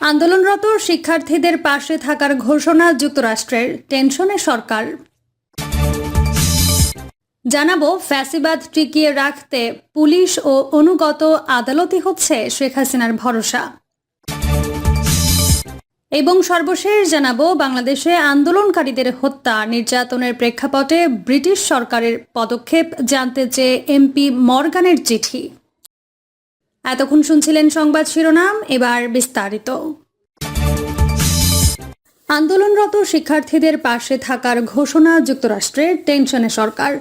আন্দোলনরত শিক্ষার্থীদের পাশে থাকার ঘোষণা যুক্তরাষ্ট্রের। টেনশনে সরকার। জানাব, ফ্যাসিবাদ টিকিয়ে রাখতে পুলিশ ও অনুগত আদালতই হচ্ছে শেখ হাসিনার ভরসা। এবং সর্বশেষ জানাব, বাংলাদেশে আন্দোলনকারীদের হত্যা, নির্যাতনের প্রেক্ষাপটে ব্রিটিশ সরকারের পদক্ষেপ জানতে চেয়ে এমপি মর্গানের চিঠি। এতক্ষণ শুনছিলেন সংবাদ শিরোনাম, এবার বিস্তারিত। আন্দোলনরত শিক্ষার্থীদের পাশে থাকার ঘোষণা যুক্তরাষ্ট্রের টেনশনে সরকার।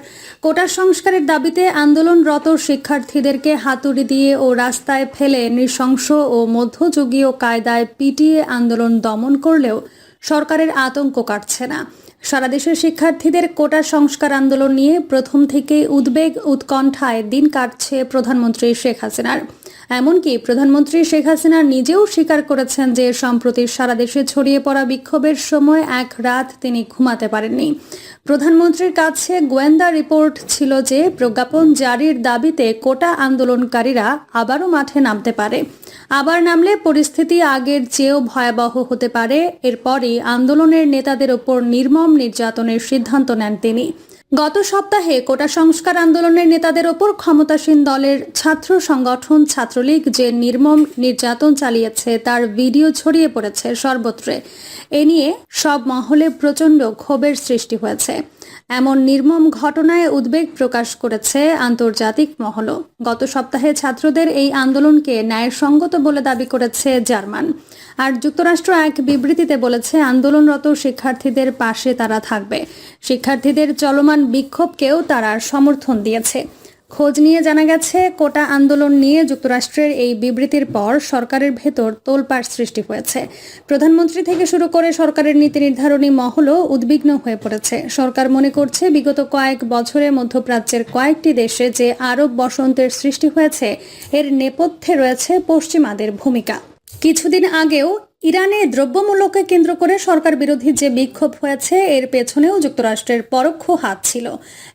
কোটা সংস্কারের দাবিতে আন্দোলনরত শিক্ষার্থীদেরকে হাতুড়ি দিয়ে ও রাস্তায় ফেলে নৃশংস ও মধ্যযুগীয় কায়দায় পিটিয়ে আন্দোলন দমন করলেও সরকারের আতঙ্ক কাটছে না। সারা দেশের শিক্ষার্থীদের কোটা সংস্কার আন্দোলন নিয়ে প্রথম থেকে উদ্বেগ, উৎকণ্ঠায় দিন কাটছে প্রধানমন্ত্রী শেখ হাসিনার। এমনকি প্রধানমন্ত্রী শেখ হাসিনা নিজেও স্বীকার করেছেন যে সম্প্রতি সারা দেশে ছড়িয়ে পড়া বিক্ষোভের সময় এক রাত তিনি ঘুমাতে পারেননি। প্রধানমন্ত্রীর কাছে গোয়েন্দা রিপোর্ট ছিল যে প্রজ্ঞাপন জারির দাবিতে কোটা আন্দোলনকারীরা আবারও মাঠে নামতে পারে। আবার নামলে পরিস্থিতি আগের চেয়েও ভয়াবহ হতে পারে। এরপরই আন্দোলনের নেতাদের ওপর নির্মম নির্যাতনের সিদ্ধান্ত নেন তিনি। গত সপ্তাহে কোটা সংস্কার আন্দোলনের নেতাদের ওপর ক্ষমতাসীন দলের ছাত্র সংগঠন ছাত্রলীগ যে নির্মম নির্যাতন চালিয়েছে, তার ভিডিও ছড়িয়ে পড়েছে সর্বত্রে। এ নিয়ে সব মহলে প্রচণ্ড ক্ষোভের সৃষ্টি হয়েছে। এমন নির্মম ঘটনায় উদ্বেগ প্রকাশ করেছে আন্তর্জাতিক মহল গত সপ্তাহে ছাত্রদের এই আন্দোলনকে ন্যায়সঙ্গত বলে দাবি করেছে জার্মান। আর যুক্তরাষ্ট্র এক বিবৃতিতে বলেছে, আন্দোলনরত শিক্ষার্থীদের পাশে তারা থাকবে। শিক্ষার্থীদের চলমান বিক্ষোভকেও তারা সমর্থন দিয়েছে। খোঁজ নিয়ে জানা গেছে, কোটা আন্দোলন নিয়ে যুক্তরাষ্ট্রের এই বিবৃতির পর সরকারের ভেতর তোলপাড় সৃষ্টি হয়েছে। প্রধানমন্ত্রী থেকে শুরু করে সরকারের নীতি নির্ধারণী মহলও উদ্বিগ্ন হয়ে পড়েছে। সরকার মনে করছে, বিগত কয়েক বছরে মধ্যপ্রাচ্যের কয়েকটি দেশে যে আরব বসন্তের সৃষ্টি হয়েছে, এর নেপথ্যে রয়েছে পশ্চিমাদের ভূমিকা। কিছুদিন আগেও ইরানে দ্রব্যমূল্যকে কেন্দ্র করে সরকার বিরোধী যে বিক্ষোভ হয়েছে, এর পেছনেও যুক্তরাষ্ট্রের পরোক্ষ হাত ছিল।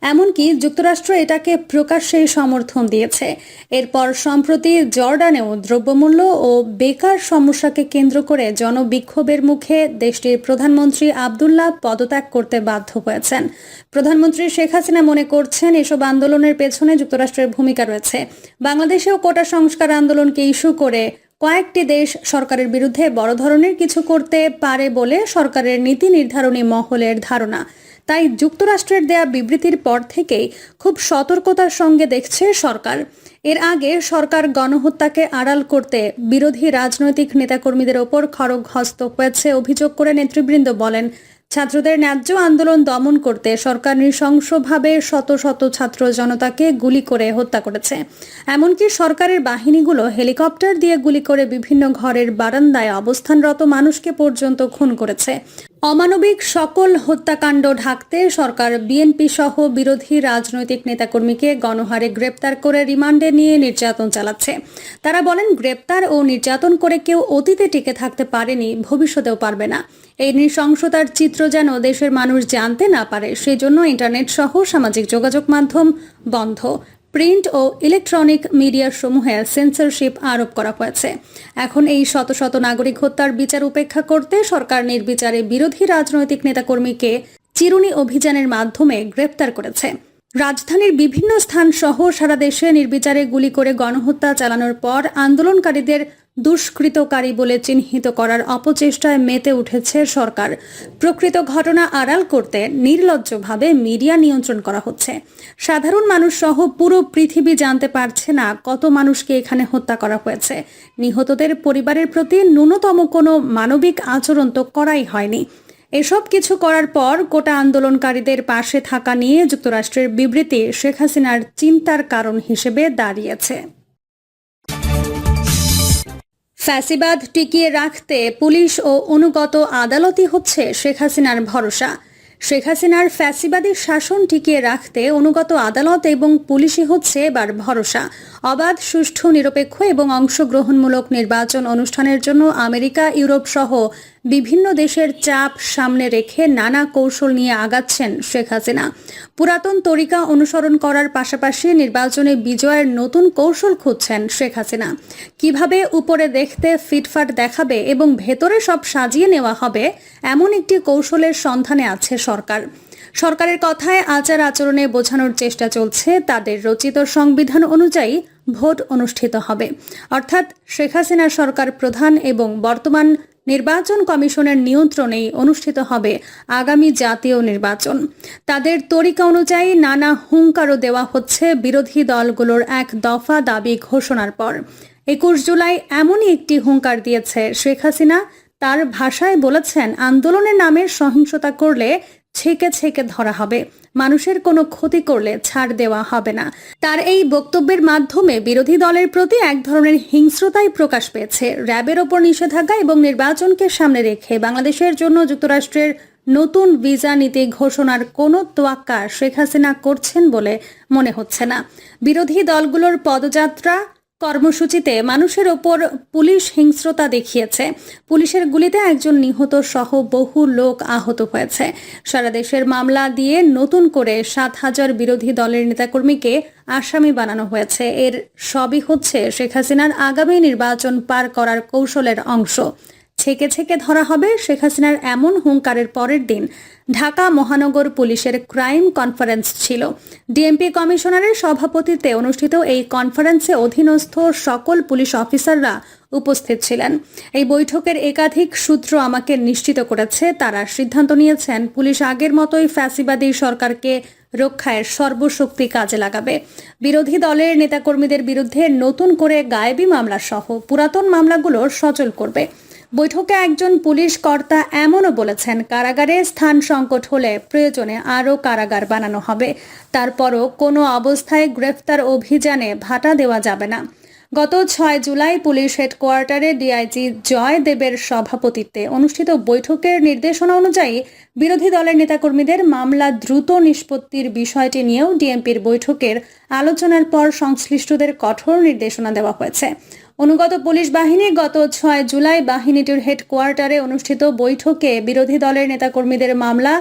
এমনকি যুক্তরাষ্ট্র এটাকে প্রকাশ্যেই সমর্থন দিয়েছে। এরপর সম্প্রতি জর্ডানেও দ্রব্যমূল্য ও বেকার সমস্যাকে কেন্দ্র করে জনবিক্ষোভের মুখে দেশটির প্রধানমন্ত্রী আবদুল্লাহ পদত্যাগ করতে বাধ্য হয়েছেন। প্রধানমন্ত্রী শেখ হাসিনা মনে করছেন, এসব আন্দোলনের পেছনে যুক্তরাষ্ট্রের ভূমিকা রয়েছে। বাংলাদেশেও কোটা সংস্কার আন্দোলনকে ইস্যু করে কয়েকটি দেশ সরকারের বিরুদ্ধে বড় ধরনের কিছু করতে পারে বলে সরকারের নীতি নির্ধারণী মহলের ধারণা। তাই যুক্তরাষ্ট্রের দেয়া বিবৃতির পর থেকেই খুব সতর্কতার সঙ্গে দেখছে সরকার। এর আগে সরকার গণহত্যাকে আড়াল করতে বিরোধী রাজনৈতিক নেতাকর্মীদের ওপর খড়গ হস্ত হয়েছে অভিযোগ করে নেতৃবৃন্দ বলেন ছাত্রদের ন্যায্য আন্দোলন দমন করতে সরকার নৃশংসভাবে শত শত ছাত্র জনতাকে গুলি করে হত্যা করেছে। এমনকি সরকারের বাহিনীগুলো হেলিকপ্টার দিয়ে গুলি করে বিভিন্ন ঘরের বারান্দায় অবস্থানরত মানুষকে পর্যন্ত খুন করেছে। অমানবিক সকল হত্যাকাণ্ড ঢাকতে সরকার, বিএনপি সহ বিরোধী রাজনৈতিক নেতাকর্মীকে গণহারে গ্রেপ্তার করে রিমান্ডে নিয়ে নির্যাতন চালাচ্ছে। তারা বলেন, গ্রেপ্তার ও নির্যাতন করে কেউ অতীতে টিকে থাকতে পারেনি, ভবিষ্যতেও পারবে না। এই নৃশংসতার চিত্র যেন দেশের মানুষ জানতে না পারে, সেজন্য ইন্টারনেট সহ সামাজিক যোগাযোগ মাধ্যম বন্ধ। প্রিন্ট ও ইলেকট্রনিক মিডিয়া সমূহে সেন্সরশিপ আরোপ করা হয়েছে। এখন এই শত শত নাগরিক হত্যার বিচার উপেক্ষা করতে সরকার নির্বিচারে বিরোধী রাজনৈতিক নেতাকর্মীকে চিরুনি অভিযানের মাধ্যমে গ্রেপ্তার করেছে। রাজধানীর বিভিন্ন স্থান সহ সারা দেশে নির্বিচারে গুলি করে গণহত্যা চালানোর পর আন্দোলনকারীদের দুষ্কৃতকারী বলে চিহ্নিত করার অপচেষ্টায় মেতে উঠেছে সরকার। প্রকৃত ঘটনা আড়াল করতে নির্লজ্জভাবে মিডিয়া নিয়ন্ত্রণ করা হচ্ছে। সাধারণ মানুষ সহ পুরো পৃথিবী জানতে পারছে না কত মানুষকে এখানে হত্যা করা হয়েছে। নিহতদের পরিবারের প্রতি ন্যূনতম কোনো মানবিক আচরণ তো করাই হয়নি। এসব কিছু করার পর কোটা আন্দোলনকারীদের পাশে থাকা নিয়ে যুক্তরাষ্ট্রের বিবৃতি শেখ হাসিনার চিন্তার কারণ হিসেবে দাঁড়িয়েছে। ফ্যাসিবাদ টিকিয়ে রাখতে পুলিশ ও অনুগত আদালতই হচ্ছে শেখ হাসিনার ভরসা। শেখ হাসিনার ফ্যাসিবাদী শাসন টিকিয়ে রাখতে অনুগত আদালত এবং পুলিশই হচ্ছে এবার ভরসা। অবাধ, সুষ্ঠু, নিরপেক্ষ এবং অংশগ্রহণমূলক নির্বাচন অনুষ্ঠানের জন্য আমেরিকা, ইউরোপ সহ বিভিন্ন দেশের চাপ সামনে রেখে নানা কৌশল নিয়ে আগাচ্ছেন শেখ হাসিনা। পুরাতন তরিকা অনুসরণ করার পাশাপাশি নির্বাচনে বিজয়ের নতুন কৌশল খুঁজছেন শেখ হাসিনা। কীভাবে উপরে দেখতে ফিটফাট দেখাবে এবং ভেতরে সব সাজিয়ে নেওয়া হবে, এমন একটি কৌশলের সন্ধানে আছে সরকার। সরকারের কথায় আচার আচরণে বোঝানোর চেষ্টা চলছে, তাদের রচিত সংবিধান অনুযায়ী ভোট অনুষ্ঠিত হবে। অর্থাৎ শেখ হাসিনা সরকার প্রধান এবং বর্তমান নির্বাচন কমিশনের নিয়ন্ত্রণেই অনুষ্ঠিত হবে আগামী জাতীয় নির্বাচন। তাদের তরিকা অনুযায়ী নানা হুঙ্কারও দেওয়া হচ্ছে বিরোধী দলগুলোর এক দফা দাবি ঘোষণার পর। একুশ জুলাই এমনই একটি হুঙ্কার দিয়েছে শেখ হাসিনা। তার ভাষায় বলেছেন, আন্দোলনের নামে সহিংসতা করলে ছেকে ছেকে ধরা হবে। মানুষের কোনো ক্ষতি করলে ছাড় দেওয়া হবে না। তার এই বক্তব্যের মাধ্যমে বিরোধী দলের প্রতি এক ধরনের হিংস্রতাই প্রকাশ পেয়েছে। র্যাবের ওপর নিষেধাজ্ঞা এবং নির্বাচনকে সামনে রেখে বাংলাদেশের জন্য যুক্তরাষ্ট্রের নতুন ভিসা নীতি ঘোষণার কোনো তোয়াক্কা শেখ হাসিনা করছেন বলে মনে হচ্ছে না। বিরোধী দলগুলোর পদযাত্রা কর্মসূচিতে মানুষের ওপর পুলিশ হিংস্রতা দেখিয়েছে। পুলিশের গুলিতে একজন নিহত সহ বহু লোক আহত হয়েছে। সারা দেশের মামলা দিয়ে নতুন করে সাত হাজার বিরোধী দলের নেতাকর্মীকে আসামি বানানো হয়েছে। এর সবই হচ্ছে শেখ হাসিনার আগামী নির্বাচন পার করার কৌশলের অংশ। ছেকে ছেকে ধরা হবে শেখ হাসিনার এমন হুঙ্কারের পরের দিন ঢাকা মহানগর পুলিশের ক্রাইম কনফারেন্স ছিল। ডিএমপি কমিশনারের সভাপতিত্বে অনুষ্ঠিত এই কনফারেন্সে অধীনস্থ সকল পুলিশ অফিসাররা উপস্থিত ছিলেন। এই বৈঠকের একাধিক সূত্র আমাকে নিশ্চিত করেছে, তারা সিদ্ধান্ত নিয়েছেন পুলিশ আগের মতোই ফ্যাসিবাদী সরকারকে রক্ষায় সর্বশক্তি কাজে লাগাবে। বিরোধী দলের নেতাকর্মীদের বিরুদ্ধে নতুন করে গায়েবী মামলা সহ পুরাতন মামলাগুলো সচল করবে। বৈঠকে একজন পুলিশ কর্তা এমনও বলেছেন, কারাগারে স্থান সংকট হলে প্রয়োজনে আরও কারাগার বানানো হবে। তারপরও কোনো অবস্থায় গ্রেফতার অভিযানে ভাটা দেওয়া যাবে না। গত ছয় জুলাই পুলিশ হেডকোয়ার্টারে ডিআইজি জয় দেবের সভাপতিত্বে অনুষ্ঠিত বৈঠকের নির্দেশনা অনুযায়ী বিরোধী দলের নেতাকর্মীদের মামলা দ্রুত নিষ্পত্তির বিষয়টি নিয়েও ডিএমপির বৈঠকের আলোচনার পর সংশ্লিষ্টদের কঠোর নির্দেশনা দেওয়া হয়েছে। অনুগত পুলিশ বাহিনী গত ছয় জুলাই বাহিনীটির হেডকোয়ার্টারে অনুষ্ঠিত বৈঠকে বিরোধী দলের নেতাকর্মীদের মামলা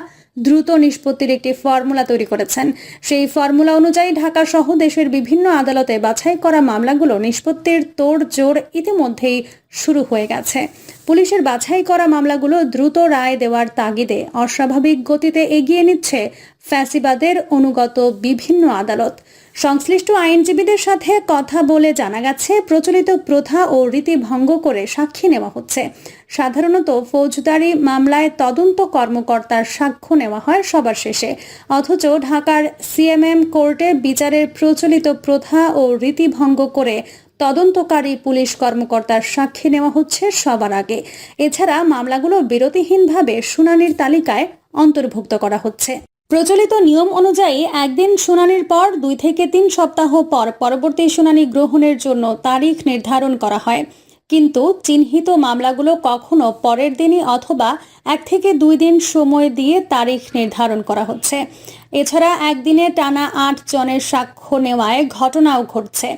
দ্রুত নিষ্পত্তির একটি ফর্মুলা তৈরি করেছেন। সেই ফর্মুলা অনুযায়ী ঢাকা সহ দেশের বিভিন্ন আদালতে বাছাই করা মামলাগুলো নিষ্পত্তির তোড় জোর ইতিমধ্যেই শুরু হয়ে গেছে। পুলিশের বাছাই করা মামলাগুলো দ্রুত রায় দেওয়ার তাগিদে অস্বাভাবিক গতিতে এগিয়ে নিচ্ছে ফ্যাসিবাদের অনুগত বিভিন্ন আদালত। সংশ্লিষ্ট আইনজীবীদের সাথে কথা বলে জানা গেছে, প্রচলিত প্রথা ও রীতি ভঙ্গ করে সাক্ষী নেওয়া হচ্ছে। সাধারণত ফৌজদারি মামলায় তদন্ত কর্মকর্তার সাক্ষ্য নেওয়া হয় সবার শেষে। অথচ ঢাকার সিএমএম কোর্টে বিচারের প্রচলিত প্রথা ও রীতি ভঙ্গ করে তদন্তকারী পুলিশ কর্মকর্তার সাক্ষী নেওয়া হচ্ছে সবার আগে। এছাড়া মামলাগুলো বিরতিহীনভাবে শুনানির তালিকায় অন্তর্ভুক্ত করা হচ্ছে। প্রচলিত নিয়ম অনুযায়ী একদিন শুনানির পর দুই থেকে তিন সপ্তাহ পর পরবর্তী শুনানি গ্রহণের জন্য তারিখ নির্ধারণ করা হয়। কিন্তু চিহ্নিত মামলাগুলো কখনো পরের দিনই অথবা এক থেকে দুই দিন সময় দিয়ে তারিখ নির্ধারণ করা হচ্ছে। এছাড়া একদিনে টানা আট জনের সাক্ষ্য নেওয়ায় ঘটনাও ঘটছে।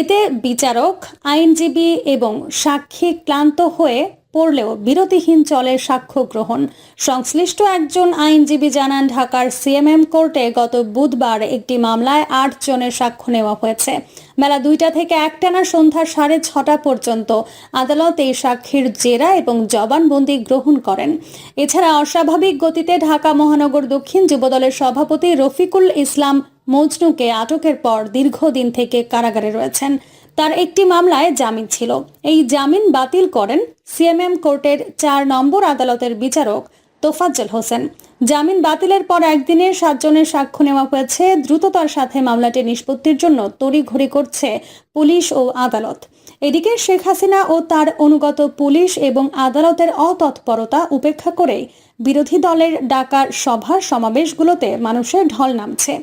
এতে বিচারক, আইনজীবী এবং সাক্ষী ক্লান্ত হয়ে পড়লেও বিরতিহীন চলে সাক্ষ্য গ্রহণ। সংশ্লিষ্ট একজন আইনজীবী জানান, ঢাকার সিএমএম কোর্টে গত বুধবার একটি মামলায় আট জনের সাক্ষ্য নেওয়া হয়েছে। বেলা দুইটা থেকে একটানা সন্ধ্যা সাড়ে ছটা পর্যন্ত আদালত এই সাক্ষীর জেরা এবং জবানবন্দি গ্রহণ করেন। এছাড়া অস্বাভাবিক গতিতে ঢাকা মহানগর দক্ষিণ যুবদলের সভাপতি রফিকুল ইসলাম মজনুকে আটকের পর দীর্ঘদিন থেকে কারাগারে রয়েছেন। তার একটি মামলায় জামিন ছিল। এই জামিন বাতিল করেন সিএমএম কোর্টের চার নম্বর আদালতের বিচারক তোফাজ্জল হোসেন। জামিন বাতিলের পর একদিনে সাতজনের সাক্ষ্য নেওয়া হয়েছে। দ্রুততার সাথে মামলাটি নিষ্পত্তির জন্য তড়িঘড়ি করছে পুলিশ ও আদালত। এদিকে শেখ হাসিনা ও তার অনুগত পুলিশ এবং আদালতের অতৎপরতা উপেক্ষা করে বিরোধী দলের ডাকার সভা সমাবেশগুলোতে মানুষের ঢল নামছে।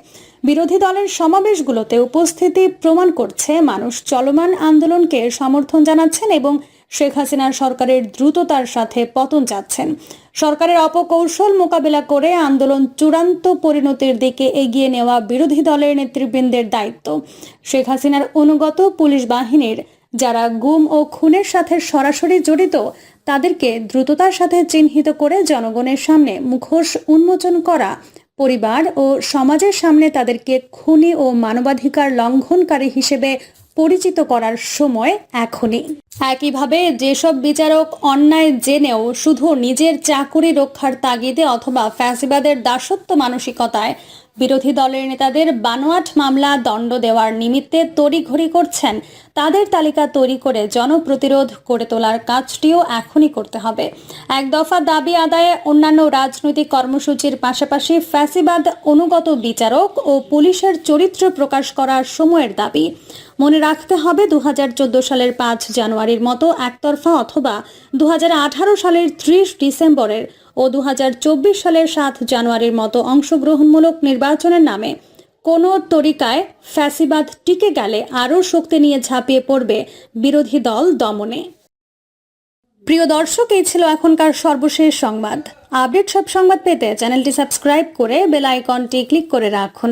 বিরোধী দলের সমাবেশগুলোতে উপস্থিতি প্রমাণ করছে মানুষ চলমান আন্দোলনকে সমর্থন জানাচ্ছেন এবং শেখ হাসিনার সরকারের দ্রুততার সাথে পতন চাচ্ছেন। সরকারের অপকৌশল মোকাবেলা করে আন্দোলন চূড়ান্ত পরিণতির দিকে এগিয়ে নেওয়া বিরোধী দলের নেতৃবৃন্দের দায়িত্ব। শেখ হাসিনার অনুগত পুলিশ বাহিনীর যারা গুম ও খুনের সাথে সরাসরি জড়িত, তাদেরকে দ্রুততার সাথে চিহ্নিত করে জনগণের সামনে মুখোশ উন্মোচন করা পরিবার ও সমাজের সামনে তাদেরকে খুনি ও মানবাধিকার লঙ্ঘনকারী হিসেবে পরিচিত করার সময় এখনই। একইভাবে যেসব বিচারক অন্যায় জেনেও শুধু নিজের চাকুরি রক্ষার তাগিদে অথবা ফ্যাসিবাদের দাসত্ব মানসিকতায় বিরোধী দলের নেতাদের বানোয়াট মামলা, দণ্ড দেওয়ার নিমিত্তে তড়িঘড়ি করছেন। তাদের তালিকা তৈরি করে জনপ্রতিরোধ করে তোলার কাজটিও এখনই করতে হবে। এক দফা দাবি আদায়ে অন্যান্য রাজনৈতিক কর্মসূচির পাশাপাশি ফ্যাসিবাদ অনুগত বিচারক ও পুলিশের চরিত্র প্রকাশ করার সময়ের দাবি। মনে রাখতে হবে দু হাজার চোদ্দ সালের পাঁচ জানুয়ারির মতো একতরফা অথবা দু হাজার আঠারো সালের ত্রিশ ডিসেম্বরের ও দু হাজার চব্বিশ সালের সাত জানুয়ারির মতো অংশগ্রহণমূলক নির্বাচনের নামে কোনো তরিকায় ফ্যাসিবাদ টিকে গেলে আরও শক্তি নিয়ে ঝাঁপিয়ে পড়বে বিরোধী দল দমনে। প্রিয় দর্শক, এই ছিল এখনকার সর্বশেষ সংবাদ। আপডেট সব সংবাদ পেতে চ্যানেলটি সাবস্ক্রাইব করে বেল আইকনটি ক্লিক করে রাখুন।